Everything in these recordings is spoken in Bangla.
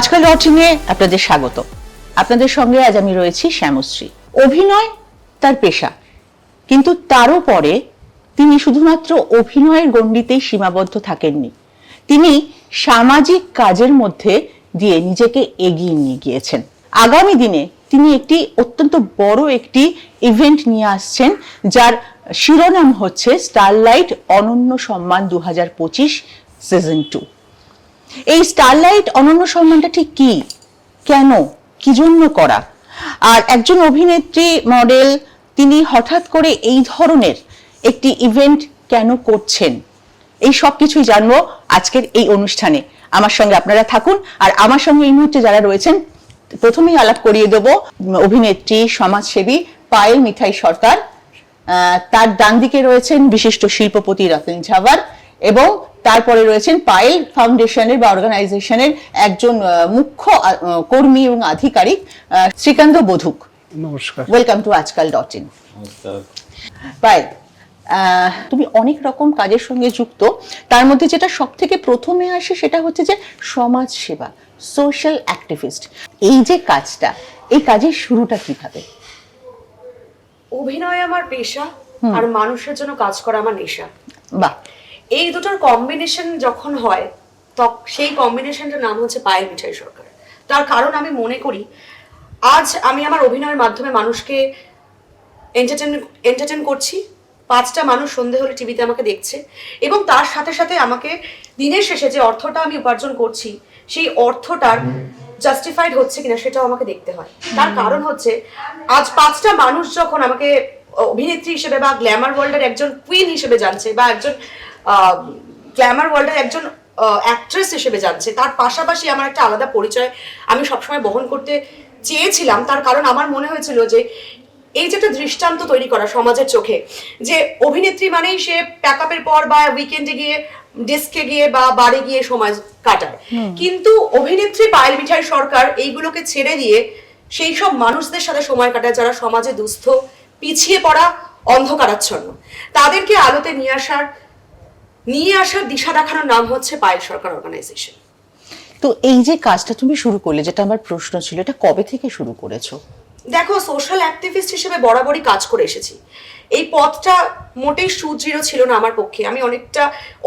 আজকাল রটিনে আপনাদের স্বাগত। আপনাদের সঙ্গে আজ আমি রয়েছি শ্যামশ্রী। অভিনয় তার পেশা। কিন্তু তারও পরে তিনি শুধুমাত্র অভিনয়ের গণ্ডিতেই সীমাবদ্ধ থাকেননি। তিনি সামাজিক কাজের মধ্যে দিয়ে নিজেকে এগিয়ে নিয়ে গিয়েছেন। আগামী দিনে তিনি একটি অত্যন্ত বড় একটি ইভেন্ট নিয়ে আসছেন, যার শিরোনাম হচ্ছে স্টারলাইট অনন্য সম্মান দু হাজার পঁচিশ সিজন টু এই স্টারলাইট অনন্য সম্মানটা ঠিক কি? কেন? কি জন্য করা? আর একজন অভিনেত্রী মডেল তিনি হঠাৎ করে এই ধরনের একটি ইভেন্ট কেন করছেন? এই সব কিছুই জানব আজকের এই অনুষ্ঠানে। আমার সঙ্গে আপনারা থাকুন, আর আমার সঙ্গে এই মুহূর্তে যারা রয়েছেন, প্রথমেই আলাপ করিয়ে দেব অভিনেত্রী, সমাজসেবী পায়েল মিঠাই সরকার। তার ডান দিকে রয়েছেন বিশিষ্ট শিল্পপতি রতন ঝাভার এবং তারপরে রয়েছেন পায়েল ফাউন্ডেশনের বা অর্গানাইজেশনের একজন মুখ্য কর্মী এবং আধিকারিক শ্রীকান্ত বধুক। নমস্কার। Welcome to Aajkaal dot in Payel তুমি অনেক রকম কাজের সঙ্গে যুক্ত। তার মধ্যে যেটা সব থেকে প্রথমে আসে সেটা হচ্ছে যে সমাজ সেবা সোশ্যাল অ্যাক্টিভিস্ট এই যে কাজটা এই কাজের শুরুটা কীভাবে? অভিনয় আমার পেশা আর মানুষের জন্য কাজ করা আমার নেশা। বাহ। এই দুটোর কম্বিনেশন যখন হয় তখন সেই কম্বিনেশনটার নাম হচ্ছে পায়েল মিঠাই সরকার। তার কারণ আমি মনে করি আজ আমি আমার অভিনয়ের মাধ্যমে মানুষকে এন্টারটেন এন্টারটেন করছি। পাঁচটা মানুষ সন্ধে হলে টিভিতে আমাকে দেখছে এবং তার সাথে সাথে আমাকে দিনের শেষে যে অর্থটা আমি উপার্জন করছি সেই অর্থটার জাস্টিফাইড হচ্ছে কিনা সেটাও আমাকে দেখতে হয়। তার কারণ হচ্ছে আজ পাঁচটা মানুষ যখন আমাকে অভিনেত্রী হিসেবে বা গ্ল্যামার ওয়ার্ল্ডের একজন কুইন হিসেবে জানছে বা একজন গ্ল্যামার ওয়ার্ল্ডের একজন অ্যাক্ট্রেস হিসেবে যাচ্ছে। তার পাশাপাশি আমার একটা আলাদা পরিচয় আমি সবসময় বহন করতে চেয়েছিলাম। তার কারণ আমার মনে হয়েছিল যে এই যে একটা দৃষ্টান্ত তৈরি করা সমাজের চোখে যে অভিনেত্রী মানেই সে প্যাকআপের পর বা উইকেন্ডে গিয়ে ডেস্কে গিয়ে বা বাড়ি গিয়ে সময় কাটায়। কিন্তু অভিনেত্রী পায়েল মিঠাই সরকার এইগুলোকে ছেড়ে দিয়ে সেই সব মানুষদের সাথে সময় কাটায় যারা সমাজে দুস্থ পিছিয়ে পড়া অন্ধকারাচ্ছন্ন। তাদেরকে আলোতে নিয়ে আসার নিয়ে আসার দিশা দেখানোর নাম হচ্ছে পায়েল সরকার অর্গানাইজেশন তো এই যে কাজটা তুমি শুরু করলে যেটা আমার প্রশ্ন ছিল এটা কবে থেকে শুরু করেছ? দেখো সোশ্যাল অ্যাক্টিভিস্ট হিসেবে বরাবরই কাজ করে এসেছি। এই পথটা মোটেই সুদৃঢ় ছিল না আমার পক্ষে। আমি অনেকটা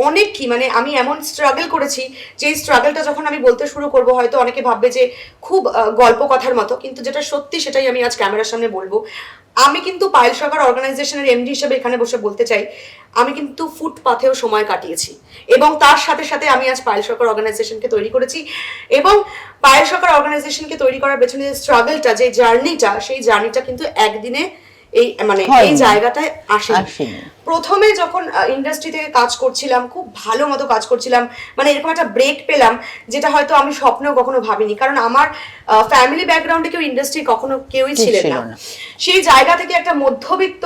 অনেক কি মানে আমি এমন স্ট্রাগল করেছি যে এই স্ট্রাগলটা যখন আমি বলতে শুরু করব, হয়তো অনেকে ভাববে যে খুব গল্প কথার মতো, কিন্তু যেটা সত্যি সেটাই আমি আজ ক্যামেরার সামনে বলব। আমি কিন্তু পায়েল সরকার অর্গানাইজেশনের এমডি হিসেবে এখানে বসে বলতে চাই, আমি কিন্তু ফুটপাথেও সময় কাটিয়েছি এবং তার সাথে সাথে আমি আজ পায়েল সরকার অর্গানাইজেশনকে তৈরি করেছি এবং পায়েল সরকার অর্গানাইজেশনকে তৈরি করার পেছনে যে স্ট্রাগলটা যে জার্নিটা সেই জার্নিটা কিন্তু একদিনে এই মানে এই জায়গাটায় আসেনি। আসেনি। প্রথমে যখন ইন্ডাস্ট্রি থেকে কাজ করছিলাম খুব ভালো মতো কাজ করছিলাম মানে এরকম একটা ব্রেক পেলাম যেটা হয়তো আমি স্বপ্নেও কখনো ভাবিনি। কারণ আমার ফ্যামিলি ব্যাকগ্রাউন্ডে কেউ ইন্ডাস্ট্রি কখনো কেউই ছিলেন না। না। সেই জায়গা থেকে একটা মধ্যবিত্ত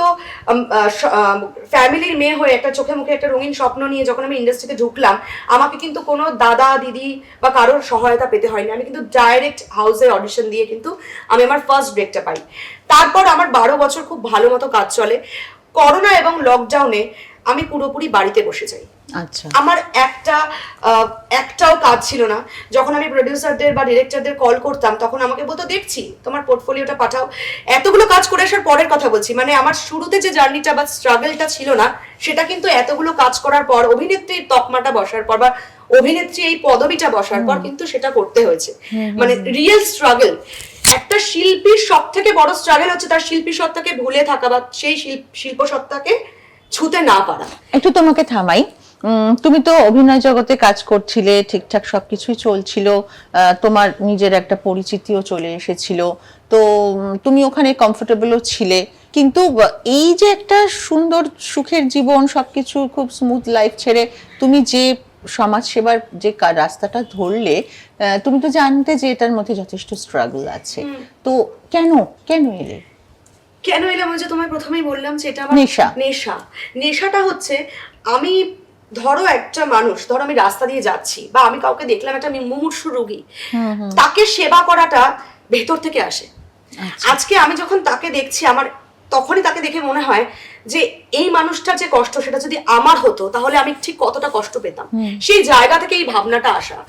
ফ্যামিলির মেয়ে হয়ে একটা চোখে মুখে একটা রঙিন স্বপ্ন নিয়ে যখন আমি ইন্ডাস্ট্রিতে ঢুকলাম আমাকে কিন্তু কোনো দাদা দিদি বা কারোর সহায়তা পেতে হয়নি। আমি কিন্তু ডাইরেক্ট হাউসের অডিশন দিয়ে কিন্তু আমি আমার ফার্স্ট ব্রেকটা পাই। তারপর আমার বারো বছর খুব ভালো মতো কাজ চলে। করোনা এবং লকডাউনে আমি পুরোপুরি বাড়িতে বসে যাই। আচ্ছা। আমার একটা একটাও কাজ ছিল না। যখন আমি প্রডিউসারদের বা ডিরেক্টরদের কল করতাম তখন আমাকে বলতো দেখছি তোমার পোর্টফোলিওটা পাঠাও। এতগুলো কাজ করে আসার পরের কথা বলছি মানে আমার শুরুতে যে জার্নিটা বা স্ট্রাগলটা ছিল না সেটা কিন্তু এতগুলো কাজ করার পর অভিনেত্রীর তকমাটা বসার পর বা অভিনেত্রী এই পদবিটা বসার পর কিন্তু সেটা করতে হয়েছে। মানে রিয়েল স্ট্রাগল একটা শিল্পীর সব থেকে বড় স্ট্রাগল হচ্ছে তার শিল্পী সত্তাকে ভুলে থাকা বা সেই শিল্প- সত্তাকে ছুতে না পারা। একটু তোমাকে থামাই। তুমি তো অভিনয় জগতে কাজ করছিলে, ঠিকঠাক সবকিছুই চলছিল তোমার নিজের একটা পরিচিতিও চলে এসেছিল। তো তুমি ওখানে কমফোর্টেবলও ছিলে। কিন্তু এই যে একটা সুন্দর সুখের জীবন, সবকিছু খুব স্মুথ লাইফ ছেড়ে তুমি যে সমাজ সেবার যে রাস্তাটা ধরলে তুমি তো জানতে যে এটার মধ্যে যথেষ্ট স্ট্রাগল আছে। তো কেন? কেন এলে? কেন এলাম যে তোমায় প্রথমেই বললাম যে এটা আমার নেশা। নেশা। নেশাটা হচ্ছে আমি ধরো একটা মানুষ ধরো আমি রাস্তা দিয়ে যাচ্ছি বা আমি কাউকে দেখলাম একটা মুমূর্ষু রোগী তাকে সেবা করাটা ভেতর থেকে আসে। আজকে আমি যখন তাকে দেখছি আমার তখনই তাকে দেখে মনে হয় যে এই মানুষটার যে কষ্ট সেটা যদি আমার হতো তাহলে আমি ঠিক কতটা কষ্ট পেতাম। সেই জায়গা থেকে এই ভাবনাটা আসা।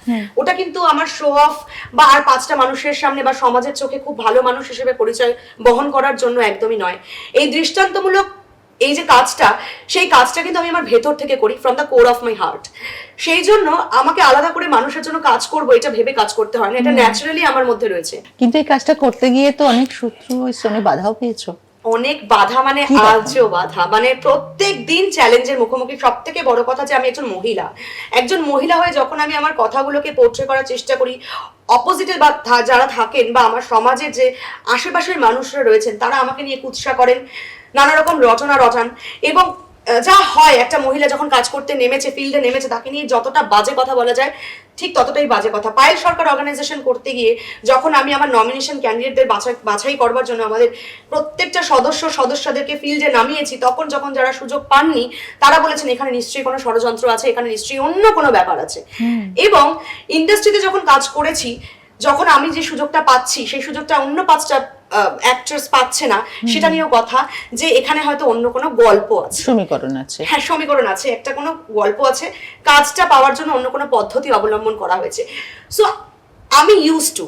ওটা কিন্তু আমার শো অফ বা আর পাঁচটা মানুষের সামনে বা সমাজের চোখে খুব ভালো মানুষ হিসেবে পরিচয় বহন করার জন্য একদমই নয়। এই দৃষ্টান্তমূলক এই যে কাজটা সেই কাজটা কিন্তু আমি আমার ভেতর থেকে করি from the core of my heart সেই জন্য আমাকে আলাদা করে মানুষের জন্য কাজ করব এটা ভেবে কাজ করতে হয় না এটা ন্যাচারালি আমার মধ্যে রয়েছে। কিন্তু এই কাজটা করতে গিয়ে তো অনেক শত্রু অনেক বাধাও পেয়েছ। অনেক বাধা মানে? আজও বাধা মানে প্রত্যেক দিন চ্যালেঞ্জের মুখোমুখি সব থেকে বড় কথা যে আমি একজন মহিলা একজন মহিলা হয়ে যখন আমি আমার কথাগুলোকে পোর্ট্রে করার চেষ্টা করি অপোজিটে বা যারা থাকেন বা আমার সমাজের যে আশেপাশের মানুষরা রয়েছেন তারা আমাকে নিয়ে কুৎসা করেন নানা রকম রচনা রচান এবং যা হয় একটা মহিলা যখন কাজ করতে নেমেছে ফিল্ডে নেমেছে তাকে নিয়ে যতটা বাজে কথা বলা যায় ঠিক ততটাই বাজে কথা। পায়েল সরকার অর্গানাইজেশন করতে গিয়ে যখন আমি আমার নমিনেশন ক্যান্ডিডেটদের বাছাই বাছাই করবার জন্য আমাদের প্রত্যেকটা সদস্য সদস্যদেরকে ফিল্ডে নামিয়েছি তখন যখন যারা সুযোগ পাননি তারা বলেছেন এখানে নিশ্চয়ই কোনো ষড়যন্ত্র আছে এখানে নিশ্চয়ই অন্য কোনো ব্যাপার আছে। এবং ইন্ডাস্ট্রিতে যখন কাজ করেছি যখন আমি যে সুযোগটা পাচ্ছি সেই সুযোগটা অন্য পাঁচটা অ্যাক্ট্রেস পাচ্ছে না সেটা নিয়েও কথা যে এখানে হয়তো অন্য কোনো গল্প আছে। সমীকরণ আছে। হ্যাঁ সমীকরণ আছে একটা কোনো গল্প আছে কাজটা পাওয়ার জন্য অন্য কোনো পদ্ধতি অবলম্বন করা হয়েছে। সো আমি ইউজ টু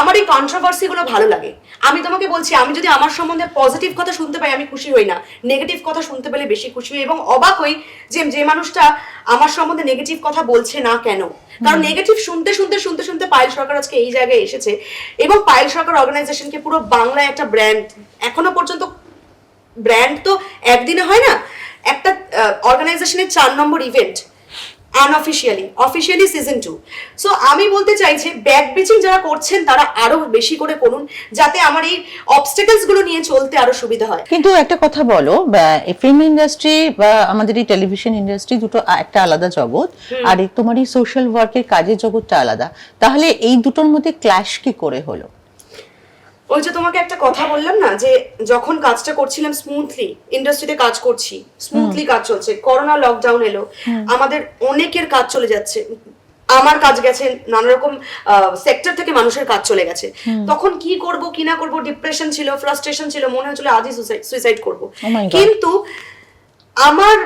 আমার এই কন্ট্রোভার্সি গুলো ভালো লাগে। আমি তোমাকে বলছি আমি যদি আমার সম্বন্ধে পজিটিভ কথা শুনতে পাই আমি খুশি হই না। নেগেটিভ কথা শুনতে পেলে বেশি খুশি হই এবং অবাক হই যে যে মানুষটা আমার সম্বন্ধে নেগেটিভ কথা বলছে না কেন? কারণ নেগেটিভ শুনতে শুনতে শুনতে শুনতে পায়েল সরকার আজকে এই জায়গায় এসেছে এবং পায়েল সরকার অর্গানাইজেশনকে পুরো বাংলায় একটা ব্র্যান্ড এখনও পর্যন্ত ব্র্যান্ড তো একদিনে হয় না একটা অর্গানাইজেশনের চার নম্বর event unofficially officially season two so আমি বলতে চাইছি ব্যাক বিচিং যারা করছেন তারা আরও বেশি করে করুন যাতে আমার এই অবস্টেকলসগুলো নিয়ে চলতে আরও সুবিধা হয়। কিন্তু একটা কথা বলো ফিল্ম ইন্ডাস্ট্রি বা আমাদের এই টেলিভিশন ইন্ডাস্ট্রি দুটো একটা আলাদা জগৎ আর তোমার এই সোশ্যাল ওয়ার্কের কাজের জগৎটা আলাদা। তাহলে এই দুটোর মধ্যে ক্ল্যাশ কি করে হলো? ওই যে তোমাকে একটা কথা বললাম না যে যখন কাজটা করছিলাম স্মুথলি ইন্ডাস্ট্রিতে কাজ করছি স্মুথলি কাজ চলছে করোনা লকডাউন এলো আমাদের অনেকের কাজ চলে যাচ্ছে আমার কাজ গেছে নানা রকম সেক্টর থেকে মানুষের কাজ চলে গেছে। তখন কি করব কি না করব ডিপ্রেশন ছিল ফ্রাস্ট্রেশন ছিল মনে হচ্ছিল আজই সুইসাইড করব। Oh কিন্তু আমার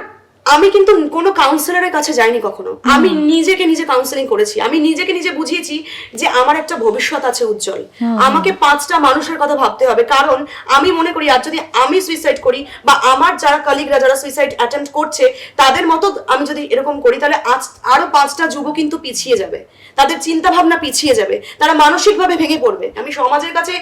আমি কিন্তু কোনো কাউন্সিলরের কাছে যাইনি কখনো। আমি নিজেকে নিজে কাউন্সিলিং করেছি। আমি নিজেকে নিজে বুঝিয়েছি যে আমার একটা ভবিষ্যৎ আছে উজ্জ্বল। আমাকে পাঁচটা মানুষের কথা ভাবতে হবে। কারণ আমি মনে করি আর যদি আমি সুইসাইড করি বা আমার যারা কলিগরা যারা সুইসাইড অ্যাটেম্প করছে তাদের মতো আমি যদি এরকম করি তাহলে আজ আরও পাঁচটা যুব কিন্তু পিছিয়ে যাবে। তাদের চিন্তা ভাবনা পিছিয়ে যাবে। তারা মানসিকভাবে ভেঙে পড়বে। আমি সমাজের কাছে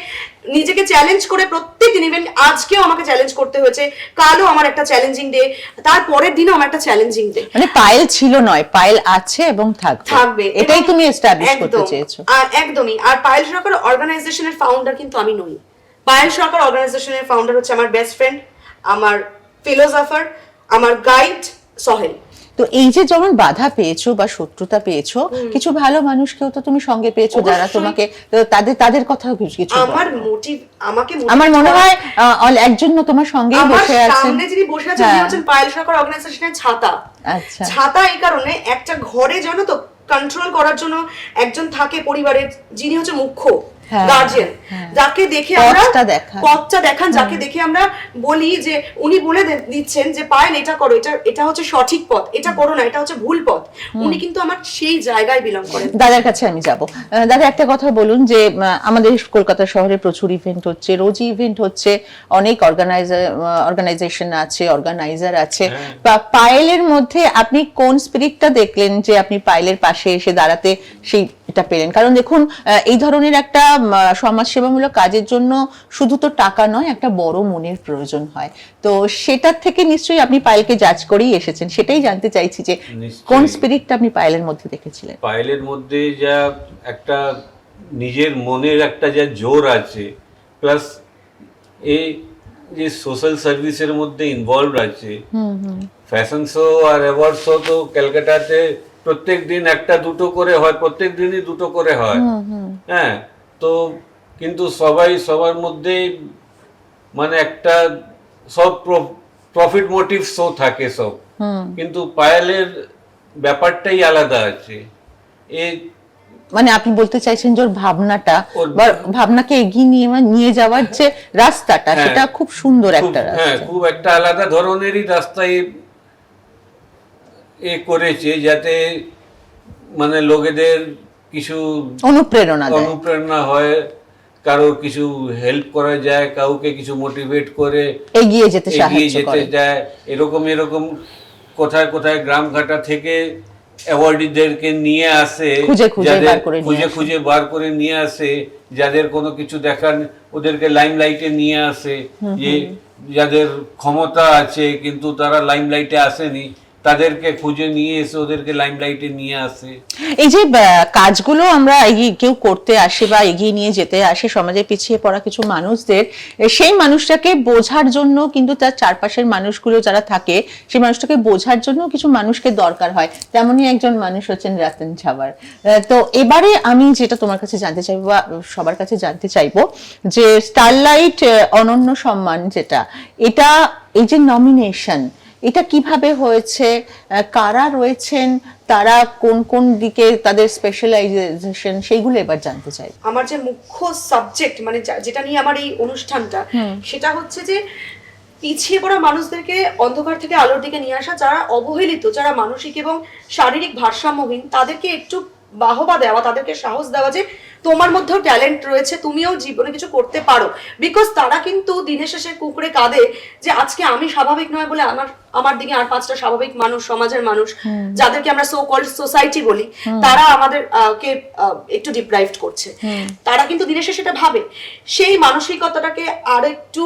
নিজেকে চ্যালেঞ্জ করে প্রত্যেক দিন ইভেন আজকেও আমাকে চ্যালেঞ্জ করতে হয়েছে। কালও আমার একটা চ্যালেঞ্জিং ডে তার পরের দিনও আমার একটা চ্যালেঞ্জিং ডে মানে পায়েল ছিল নয় পায়েল আছে এবং থাকবে। থাকবে এটাই তুমি এস্টাবলিশ করতে চেয়েছো। আর একদমই আর পায়েল সরকার অর্গানাইজেশনের ফাউন্ডার কিন্তু আমি নই। পায়েল সরকার অর্গানাইজেশনের ফাউন্ডার হচ্ছে আমার বেস্ট ফ্রেন্ড আমার ফিলোসফার আমার গাইড সহেল তো এই যে যেমন বাধা পেয়েছ বা শত্রুতা পেয়েছ কিছু ভালো মানুষকেও তো তুমি সঙ্গে পেয়েছ যারা তোমাকে তাদের তাদের কথাও কিছু আমার মোটিভ আমাকে আমার মনে হয় একজন তোমার আমার বসে আছেন। সামনে যিনি বসে আছেন তিনি হ্যাঁ। হচ্ছেন পায়েল সরকার অর্গানাইজেশনের ছাতা। আচ্ছা। ছাতা এই কারণে একটা ঘরে জানো তো কন্ট্রোল করার জন্য একজন থাকে পরিবারের যিনি হচ্ছে মুখ্য গার্জিয়ান হ্যাঁ। যাকে দেখে আমরা পথটা দেখান। যাকে দেখে আমরা বলি যে উনি বলে দিচ্ছেন যে পায়েল এটা করো এটা এটা হচ্ছে সঠিক পথ এটা করো না এটা হচ্ছে ভুল পথ। উনি কিন্তু আমার সেই জায়গায় বিলং করেন। দাদার কাছে আমি যাব। দাদা একটা কথা বলুন যে আমাদের কলকাতা শহরে প্রচুর ইভেন্ট হচ্ছে রোজই ইভেন্ট হচ্ছে অনেক অর্গানাইজার অর্গানাইজেশন আছে অর্গানাইজার আছে। বা পায়েলের মধ্যে আপনি কোন স্পিরিটটা দেখলেন যে আপনি পায়েলের পাশে এসে দাঁড়াতে সেইটা পেলেন? কারণ দেখুন আহ, এই ধরনের একটা উম, আহ, সমাজসেবামূলক কাজের জন্য শুধু তো টাকা নয় একটা বড় মনের প্রয়োজন হয়। তো সেটার থেকে নিশ্চয়ই আপনি পায়েলকে জাজ করেই এসেছেন। সেটাই জানতে চাইছি যে কোন স্পিরিটটা আপনি পায়েলের মধ্যে দেখেছিলেন? পায়েলের মধ্যে যা একটা নিজের মনের একটা যা জোর আছে প্লাস এই যে সোশ্যাল সার্ভিসের মধ্যে ইনভলভ আছে ফ্যাশন শো আর অ্যাওয়ার্ড শো তো ক্যালকাটাতে প্রত্যেক দিন একটা দুটো করে হয় প্রত্যেক দিনই দুটো করে হয়। হ্যাঁ তো কিন্তু সবাই সবার মধ্যে মানে একটা সব প্রফিট মোটিভ শো থাকে সব। কিন্তু পায়েলের ব্যাপারটাই আলাদা আছে। এ মানে আপনি বলতে চাইছেন যে ওর ভাবনাটা ভাবনাকে এগিয়ে নিয়ে নিয়ে যাওয়ার যে রাস্তাটা হ্যাঁ। সেটা খুব সুন্দর একটা হ্যাঁ রাস্তা। খুব একটা আলাদা ধরনেরই রাস্তায় এ করেছে যাতে মানে লোকেদের কিছু অনুপ্রেরণা অনুপ্রেরণা হয়। কারোর কিছু হেল্প করা যায় কাউকে কিছু মোটিভেট করে এগিয়ে যেতে এগিয়ে যেতে যায় এরকম এরকম কোথায় কোথায় গ্রামঘাটা থেকে অ্যাওয়ার্ডিদেরকে নিয়ে আসে খুঁজে খুঁজে যাদের বার করে নিয়ে খুঁজে খুঁজে বার করে নিয়ে আসে যাদের কোনো কিছু দেখান ওদেরকে লাইমলাইটে নিয়ে আসে যে যাদের ক্ষমতা আছে কিন্তু তারা লাইমলাইটে আসেনি তাদেরকে খুঁজে নিয়ে এসে ওদেরকে লাইমলাইটে নিয়ে আসে। এই যে কাজগুলো আমরা এগিয়ে কেউ করতে আসে বা এগিয়ে নিয়ে যেতে আসে সমাজে পিছিয়ে পড়া কিছু মানুষদের সেই মানুষটাকে বোঝার জন্য কিন্তু তার চারপাশের মানুষগুলো যারা থাকে, সেই মানুষটাকে বোঝার জন্য কিছু মানুষকে দরকার হয়। তেমনই একজন মানুষ হচ্ছেন রতন ছাবার তো এবারে আমি যেটা তোমার কাছে জানতে চাইব বা সবার কাছে জানতে চাইব যে স্টারলাইট অনন্য সম্মান যেটা, এটা এই যে নমিনেশন এটা কীভাবে হয়েছে? কারা রয়েছেন? তারা কোন কোন দিকে তাদের স্পেশালাইজেশন সেইগুলো এবার জানতে চাই। আমার যে মুখ্য সাবজেক্ট মানে যেটা নিয়ে আমার এই অনুষ্ঠানটা সেটা হচ্ছে যে পিছিয়ে পড়া মানুষদেরকে অন্ধকার থেকে আলোর দিকে নিয়ে আসা যারা অবহেলিত যারা মানসিক এবং শারীরিক ভারসাম্যহীন তাদেরকে একটু বাহবা দেওয়া তাদেরকে সাহস দেওয়া যে তোমার মধ্যেও ট্যালেন্ট রয়েছে তুমিও জীবনে কিছু করতে পারো। বিকজ তারা কিন্তু দিনের শেষে কুকুরে কাঁদে যে আজকে আমি স্বাভাবিক নয় বলে আমার আমার দিকে আর পাঁচটা স্বাভাবিক মানুষ সমাজের মানুষ যাদেরকে আমরা সো কল্ড সোসাইটি বলি তারা আমাদের কে একটু ডিপ্রাইভড করছে। তারা কিন্তু দিনের শেষে সেটা ভাবে। সেই মানসিকতাটাকে আর একটু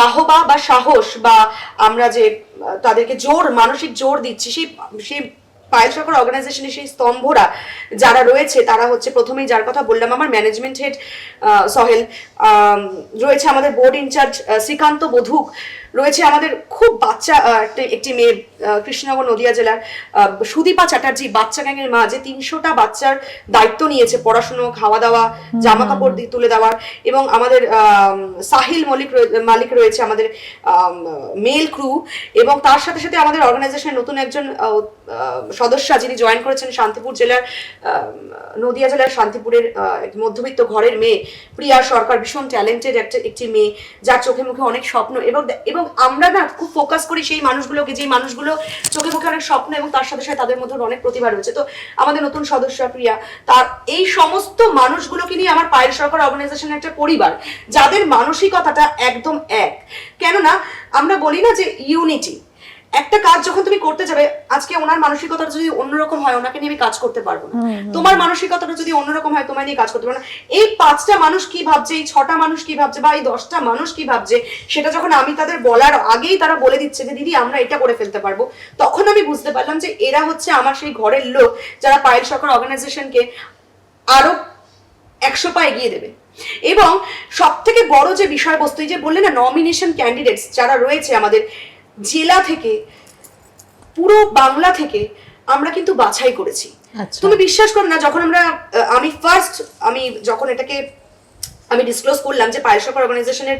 বাহবা বা সাহস বা আমরা যে তাদেরকে জোর মানসিক জোর দিচ্ছি সেই সেই পায়েল সরকার অর্গানাইজেশনের সেই স্তম্ভরা যারা রয়েছে, তারা হচ্ছে প্রথমেই যার কথা বললাম আমার ম্যানেজমেন্ট হেড সহেল রয়েছে আমাদের বোর্ড ইনচার্জ শ্রীকান্ত বধুক। রয়েছে আমাদের খুব বাচ্চা একটি মেয়ে কৃষ্ণনগর নদিয়া জেলার সুদীপা চ্যাটার্জি বাচ্চা গ্যাংয়ের মা যে তিনশোটা বাচ্চার দায়িত্ব নিয়েছে পড়াশুনো খাওয়া দাওয়া জামা কাপড় দিয়ে তুলে দেওয়ার এবং আমাদের সাহিল মলিক মালিক রয়েছে আমাদের মেল ক্রু এবং তার সাথে সাথে আমাদের অর্গানাইজেশনের নতুন একজন সদস্যা যিনি জয়েন করেছেন শান্তিপুর জেলার নদিয়া জেলার শান্তিপুরের মধ্যবিত্ত ঘরের মেয়ে প্রিয়া সরকার ভীষণ ট্যালেন্টেড একটা একটি মেয়ে যার চোখে মুখে অনেক স্বপ্ন এবং এবং আমরা না খুব ফোকাস করি সেই মানুষগুলোকে, যেই মানুষগুলো চোখে মুখে অনেক স্বপ্ন এবং তার সাথে সাথে তাদের মধ্যে অনেক প্রতিভা রয়েছে। তো আমাদের নতুন সদস্য প্রিয়া, তার এই সমস্ত মানুষগুলোকে নিয়ে আমার পায়ের সরকার অর্গানাইজেশন একটা পরিবার, যাদের মানসিকতাটা একদম এক। কেননা আমরা বলি না যে ইউনিটি একটা কাজ যখন তুমি করতে যাবে আজকে ওনার মানসিকতাটা যদি অন্যরকম হয় ওনাকে নিয়ে আমি কাজ করতে পারব না। তোমার মানসিকতাটা যদি অন্যরকম হয় তোমায় নিয়ে কাজ করতে পারব না। এই পাঁচটা মানুষ কি ভাবছে এই ছটা মানুষ কি ভাবছে বা এই দশটা মানুষ কি ভাবছে সেটা যখন আমি তাদের বলার আগেই তারা বলে দিচ্ছে যে দিদি আমরা এটা করে ফেলতে পারব। তখন আমি বুঝতে পারলাম যে এরা হচ্ছে আমার সেই ঘরের লোক যারা পায়েল সরকার অর্গানাইজেশনকে আরও একশো পা এগিয়ে দেবে। এবং সব থেকে বড় যে বিষয়বস্তু এই যে বললে না নমিনেশন ক্যান্ডিডেটস যারা রয়েছে আমাদের জেলা থেকে পুরো বাংলা থেকে আমরা কিন্তু বাছাই করেছি আচ্ছা। তুমি বিশ্বাস করো না যখন আমরা আমি ফার্স্ট আমি যখন এটাকে আমি ডিসক্লোজ করলাম যে পায়েল সরকার অর্গানাইজেশনের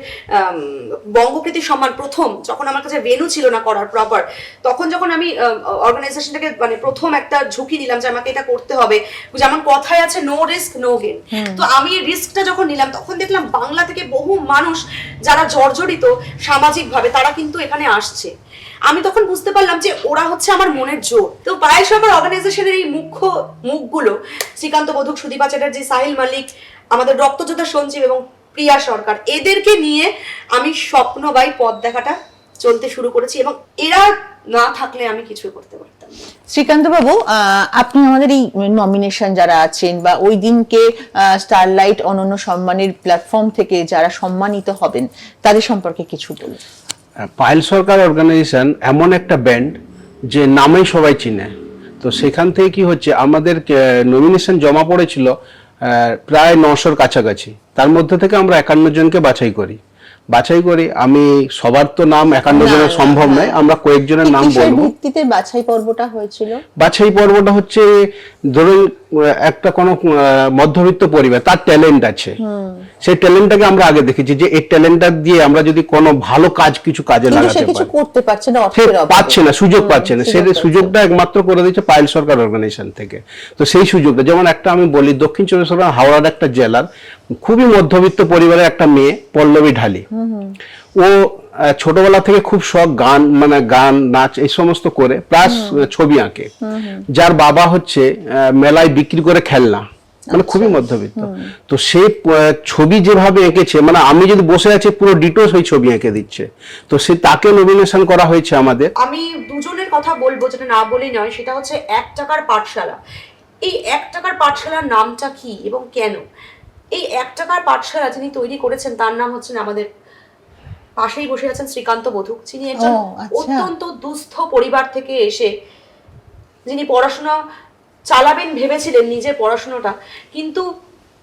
বঙ্গকৃতি সম্মান প্রথম যখন আমার কাছে ভেনু ছিল না করার প্রপার তখন যখন আমি অর্গানাইজেশনটাকে মানে প্রথম একটা ঝুঁকি নিলাম যে আমাকে এটা করতে হবে যেমন কথায় আছে নো রিস্ক নো গেন তো আমি রিস্কটা যখন নিলাম তখন দেখলাম বাংলা থেকে বহু মানুষ যারা জর্জরিত সামাজিকভাবে তারা কিন্তু এখানে আসছে। আমি তখন বুঝতে পারলাম যে ওরা হচ্ছে আমার মনের জোর। তো পায়েল সরকার অর্গানাইজেশনের এই মুখ্য মুখগুলো শ্রীকান্ত বধুক সুদীপা চ্যাটার্জি সাহিল মালিক আমাদের রক্তযোদ্ধা সঞ্জীব এবং প্রিয়া সরকার এদেরকে নিয়ে আমি স্বপ্নবাই পথ দেখাটা চলতে শুরু করেছি এবং এরা না থাকলে আমি কিছুই করতে পারতাম শ্রীকান্ত বাবু আহ, আপনি আমাদের এই নমিনেশন যারা আছেন বা ওই দিনকে স্টারলাইট অনন্য সম্মানের প্ল্যাটফর্ম থেকে যারা সম্মানিত হবেন তাদের সম্পর্কে কিছু বলুন। পায়েল সরকার অর্গানাইজেশন এমন একটা ব্যান্ড যে নামেই সবাই চিনে। তো সেখান থেকে কি হচ্ছে আমাদের নমিনেশন জমা পড়েছিল প্রায় নশোর কাছাকাছি। তার মধ্যে থেকে আমরা একান্ন জনকে বাছাই করি। বাছাই করি আমি সবার তো নাম একান্ন জনের সম্ভব। নয় আমরা কয়েকজনের নাম বলব। ভিত্তিতে বাছাই পর্বটা হয়েছিল? বাছাই পর্বটা হচ্ছে ধরুন একটা কোনো মধ্যবিত্ত পরিবার তার ট্যালেন্ট আছে। সেই ট্যালেন্টটাকে আমরা আগে দেখেছি যে এই ট্যালেন্টটা দিয়ে আমরা যদি কোনো ভালো কাজ কিছু কাজে লাগাতে কিছু পারি। করতে পারছে না অর্থের অভাবে। পাচ্ছে না সুযোগ পাচ্ছে না। সেই সুযোগটা একমাত্র করে দিচ্ছে পায়েল সরকার অর্গানাইজেশন থেকে। তো সেই সুযোগটা যেমন একটা আমি বলি দক্ষিণ চব্বিশ পরগনা হাওড়ার একটা জেলার খুবই মধ্যবিত্ত পরিবারের একটা মেয়ে পল্লবী ঢালি। ও ছোটবেলা থেকে খুব শখ গান মানে গান নাচ এই সমস্ত করে প্লাস ছবি আঁকে। যার বাবা হচ্ছে মেলায় বিক্রি করে খেলনা। মানে খুবই মধ্যবিত্ত। তো সে ছবি যেভাবে এঁকেছে মানে আমি যদি বসে আছি পুরো ডিটোস ওই ছবি এঁকে দিচ্ছে। তো সে তাকে নমিনেশন করা হয়েছে আমাদের। আমি দুজনের কথা বলব যেটা না বলেই নয় সেটা হচ্ছে এক টাকার পাঠশালা। এই এক টাকার পাঠশালার নামটা কি এবং কেন? এই এক টাকার পাঠশালা যিনি তৈরি করেছেন তার নাম হচ্ছেন আমাদের পাশেই বসে আছেন শ্রীকান্ত বধুক যিনি একজন আচ্ছা। অত্যন্ত দুস্থ পরিবার থেকে এসে যিনি পড়াশোনা চালাবেন ভেবেছিলেন নিজের পড়াশোনাটা কিন্তু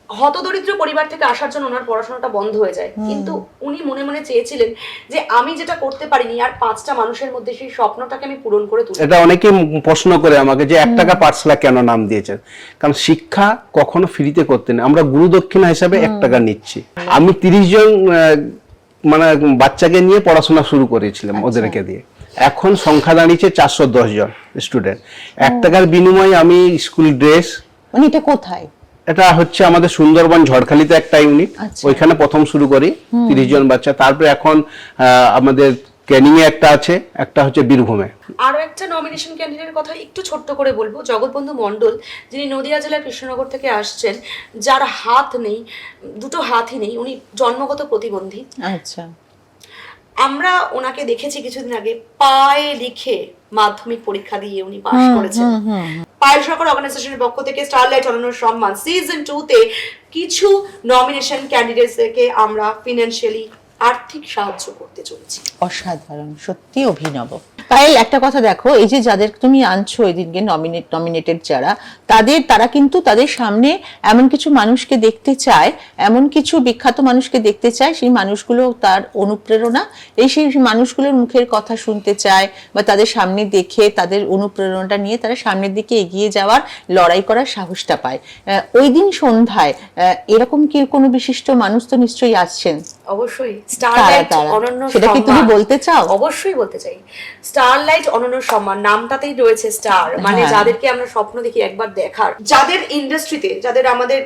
হতদরিদ্র পরিবার থেকে আসার জন্য ওনার পড়াশোনাটা বন্ধ হয়ে যায়। কিন্তু উনি মনে মনে চেয়েছিলেন যে আমি যেটা করতে পারিনি আর পাঁচটা মানুষের মধ্যে সেই স্বপ্নটাকে আমি পূরণ করে তুলি এটা অনেকেই প্রশ্ন করে আমাকে যে এক টাকা পাঠশালা কেন নাম দিয়েছেন? কারণ শিক্ষা কখনো ফ্রিতে করতে নেই আমরা গুরু দক্ষিণা হিসাবে এক টাকা নিচ্ছি। আমি তিরিশ জন আহ, মানে বাচ্চাকে নিয়ে পড়াশোনা শুরু করেছিলাম ওদেরকে দিয়ে। এখন সংখ্যা দাঁড়িয়েছে চারশো দশ জন স্টুডেন্ট এক টাকার বিনিময়ে আমি স্কুল ড্রেস মানে এটা কোথায়? এটা হচ্ছে আমাদের সুন্দরবন ঝড়খালিতে একটা ইউনিট আচ্ছা। ওইখানে প্রথম শুরু করি তিরিশ জন বাচ্চা। তারপরে এখন আমাদের ক্যানিং এ একটা আছে একটা হচ্ছে বীরভূমে। আরও একটা নমিনেশন ক্যান্ডিডেটের কথা একটু ছোট্ট করে বলব জগৎবন্ধু মণ্ডল যিনি নদিয়া জেলার কৃষ্ণনগর থেকে আসছেন যার হাত নেই দুটো হাতই নেই উনি জন্মগত প্রতিবন্ধী। আচ্ছা। আমরা ওনাকে দেখেছি কিছুদিন আগে পায়ে লিখে মাধ্যমিক পরীক্ষা দিয়ে উনি পাশ করেছেন। পায়েল সরকার অর্গানাইজেশনের পক্ষ থেকে স্টারলাইট অনন্য সম্মান। সিজন টু তে কিছু নমিনেশন ক্যান্ডিডেটসদেরকে আমরা ফিনান্সিয়ালি আর্থিক সাহায্য করতে চলেছি। অসাধারণ সত্যি অভিনব। পায়েল একটা কথা দেখো, এই যে যাদের তুমি আনছো এদিনকে নমিনেট নমিনেটেড যারা, তাদের, তারা কিন্তু তাদের সামনে এমন কিছু মানুষকে দেখতে চায়, এমন কিছু বিখ্যাত মানুষকে দেখতে চায়, সেই মানুষগুলো তার অনুপ্রেরণা, এই সেই মানুষগুলোর মুখের কথা শুনতে চায় বা তাদের সামনে দেখে তাদের অনুপ্রেরণাটা নিয়ে তারা সামনের দিকে এগিয়ে যাওয়ার, লড়াই করার সাহসটা পায়। ওই দিন সন্ধ্যায় এরকম কি কোনো বিশিষ্ট মানুষ তো নিশ্চয়ই আসছেন? অবশ্যই স্টারলাইট? অনন্য সেটা কি তুমি বলতে চাও? অবশ্যই বলতে চাই। স্টারলাইট অনন্য সম্মান নামটাতেই রয়েছে স্টার মানে হ্যাঁ। যাদেরকে আমরা স্বপ্ন দেখি একবার দেখার। যাদের ইন্ডাস্ট্রিতে যাদের আমাদের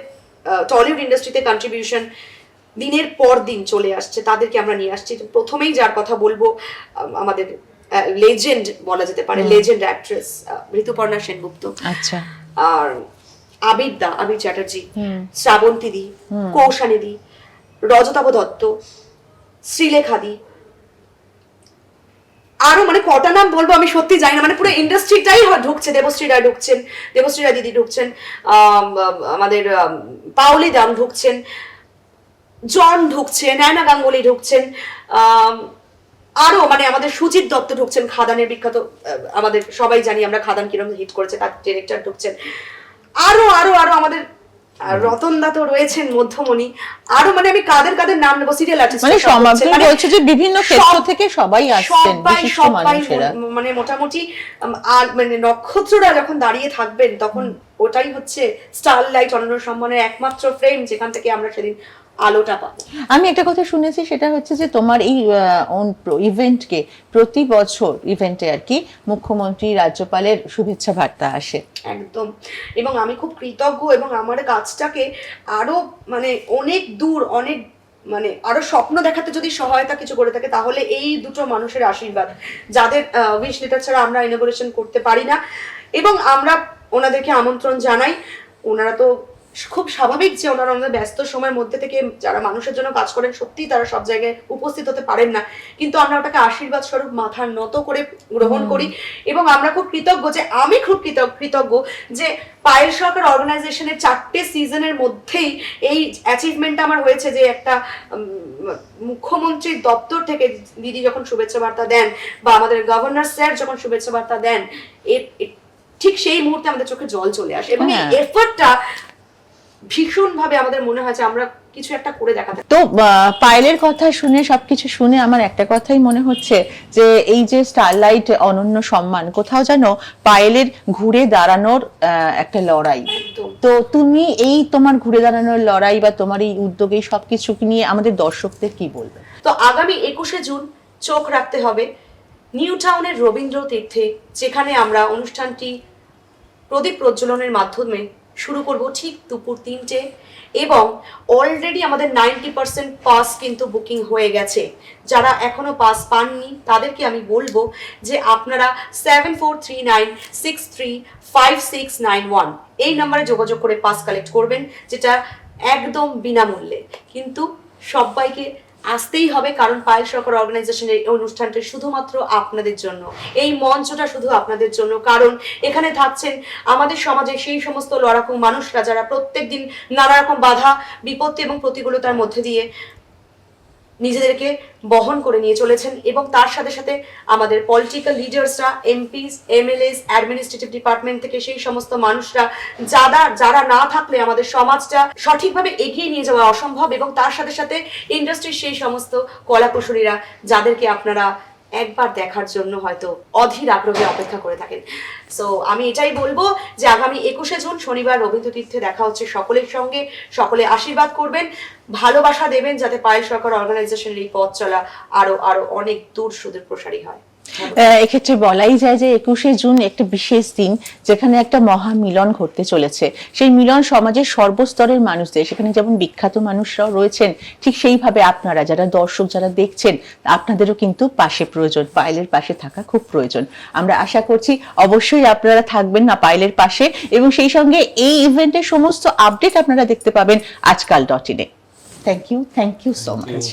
টলিউড ইন্ডাস্ট্রিতে কন্ট্রিবিউশন দিনের পর দিন চলে আসছে তাদেরকে আমরা নিয়ে আসছি। প্রথমেই যার কথা বলব আম, আমাদের লেজেন্ড বলা যেতে পারে লেজেন্ড অ্যাক্ট্রেস ঋতুপর্ণা সেনগুপ্ত। আচ্ছা। আর আবির দা আবির চ্যাটার্জি শ্রাবন্তী দি কৌশানী দি রজতাভ দত্ত শ্রীলেখা দি আরও মানে কটা নাম বলব আমি সত্যি জানি না মানে পুরো ইন্ডাস্ট্রিটাই ঢুকছে দেবশ্রী রায় ঢুকছেন দেবশ্রী রায় দিদি ঢুকছেন আম, আম, আমাদের আম, পাওলি দাম ঢুকছেন জন ঢুকছে নয়না গাঙ্গুলি ঢুকছেন আরও মানে আমাদের সুজিত দত্ত ঢুকছেন খাদানের বিখ্যাত আমাদের সবাই জানি আমরা খাদান কীরকম হিট করেছে তার ডিরেক্টর ঢুকছেন। আরও আরও আরও আমাদের আহ, রতন দা তো রয়েছেন মধ্যমণি। আরও মানে আমি কাদের কাদের নাম নেব সিরিয়াল আর্টিস্ট মানে সমাজ বলছে যে বিভিন্ন ক্ষেত্র থেকে সবাই আসছেন সবাই বিশিষ্ট মানুষেরা। মানে মোটামুটি আর মানে নক্ষত্ররা যখন দাঁড়িয়ে থাকবেন তখন ওটাই হচ্ছে স্টার লাইট অনন্য সম্মানের একমাত্র ফ্রেম যেখান থেকে আমরা সেদিন আলোটা পাবো। আমি একটা কথা শুনেছি সেটা হচ্ছে যে তোমার এই ইভেন্টকে প্রতি বছর ইভেন্টে আর কি মুখ্যমন্ত্রী রাজ্যপালের শুভেচ্ছা বার্তা আসে। একদম। এবং আমি খুব কৃতজ্ঞ এবং আমার কাজটাকে আরও মানে অনেক দূর অনেক মানে আরও স্বপ্ন দেখাতে যদি সহায়তা কিছু করে থাকে তাহলে এই দুটো মানুষের আশীর্বাদ যাদের উইশ লেটার ছাড়া আমরা ইনোগ্রেশন করতে পারি না। এবং আমরা ওনাদেরকে আমন্ত্রণ জানাই। ওনারা তো খুব স্বাভাবিক যে ওনারা ওনাদের ব্যস্ত সময়ের মধ্যে থেকে যারা মানুষের জন্য কাজ করেন সত্যিই তারা সব জায়গায় উপস্থিত হতে পারেন না। কিন্তু আমরা ওটাকে আশীর্বাদ স্বরূপ মাথা নত করে গ্রহণ করি এবং আমরা খুব কৃতজ্ঞ যে আমি খুব কৃতজ্ঞ কৃতজ্ঞ যে পায়েল সরকার অর্গানাইজেশনের চারটে সিজনের মধ্যেই এই অ্যাচিভমেন্টটা আমার হয়েছে যে একটা মুখ্যমন্ত্রীর দপ্তর থেকে দিদি যখন শুভেচ্ছা বার্তা দেন বা আমাদের গভর্নর স্যার যখন শুভেচ্ছা বার্তা দেন ঠিক সেই মুহূর্তে আমাদের চোখে জল চলে আসে। এবং এই হ্যাঁ। এফার্টটা ভীষণভাবে আমাদের মনে হয় যে আমরা কিছু একটা করে দেখাতে তো পায়েলের কথা শুনে সবকিছু শুনে আমার একটা কথাই মনে হচ্ছে যে এই যে স্টারলাইট অনন্য সম্মান কোথাও যেন পায়েলের ঘুরে দাঁড়ানোর একটা লড়াই। তো তুমি এই তোমার ঘুরে দাঁড়ানোর লড়াই বা তোমার এই উদ্যোগে সবকিছু নিয়ে আমাদের দর্শকদের কি বলবে? তো আগামী একুশে জুন চোখ রাখতে হবে নিউ টাউনের রবীন্দ্র তীর্থে যেখানে আমরা অনুষ্ঠানটি প্রদীপ প্রজ্বলনের মাধ্যমে শুরু করব ঠিক দুপুর তিনটে। এবং অলরেডি আমাদের নাইনটি পার্সেন্ট পাস কিন্তু বুকিং হয়ে গেছে। যারা এখনও পাস পাননি, তাদেরকে আমি বলব যে আপনারা seven four three nine six three five six nine one এই নাম্বারে যোগাযোগ করে পাস কালেক্ট করবেন, যেটা একদম বিনামূল্যে। কিন্তু সবাইকে আসতেই হবে, কারণ পায়েল সরকার অর্গানাইজেশনের এই অনুষ্ঠানটি শুধুমাত্র আপনাদের জন্য। এই মঞ্চটা শুধু আপনাদের জন্য, কারণ এখানে থাকছেন আমাদের সমাজে সেই সমস্ত লড়াকু মানুষরা যারা প্রত্যেক দিন নানা রকম বাধা, বিপত্তি এবং প্রতিকূলতার মধ্যে দিয়ে নিজেদেরকে বহন করে নিয়ে চলেছেন এবং তার সাথে সাথে আমাদের পলিটিক্যাল লিডার্সরা এমপিস এমএলএস অ্যাডমিনিস্ট্রেটিভ ডিপার্টমেন্ট থেকে সেই সমস্ত মানুষরা, যারা যারা না থাকলে আমাদের সমাজটা সঠিকভাবে এগিয়ে নিয়ে যাওয়া অসম্ভব এবং তার সাথে সাথে ইন্ডাস্ট্রির সেই সমস্ত কলাকুশলীরা, যাদেরকে আপনারা একবার দেখার জন্য হয়তো অধীর আগ্রহে অপেক্ষা করে থাকেন। সো আমি এটাই বলব যে আগামী একুশে জুন শনিবার রবীন্দ্র তীর্থে দেখা হচ্ছে সকলের সঙ্গে। সকলে আশীর্বাদ করবেন, ভালোবাসা দেবেন যাতে পায়ে সরকার অর্গানাইজেশনের এই পথ চলা আরও আরও অনেক দূর সুদূর প্রসারী হয়। এক্ষেত্রে বলাই যায় যে একুশে জুন একটা বিশেষ দিন যেখানে একটা মহা মিলন ঘটতে চলেছে। সেই মিলন সমাজের সর্বস্তরের মানুষদের, সেখানে যেমন বিখ্যাত মানুষরাও রয়েছেন, ঠিক সেইভাবে আপনারা যারা দর্শক যারা দেখছেন, আপনাদেরও কিন্তু পাশে প্রয়োজন, পায়েলের পাশে থাকা খুব প্রয়োজন। আমরা আশা করছি অবশ্যই আপনারা থাকবেন না পায়েলের পাশে এবং সেই সঙ্গে এই ইভেন্টের সমস্ত আপডেট আপনারা দেখতে পাবেন আজকাল ডট ইনে। Thank you thank you so much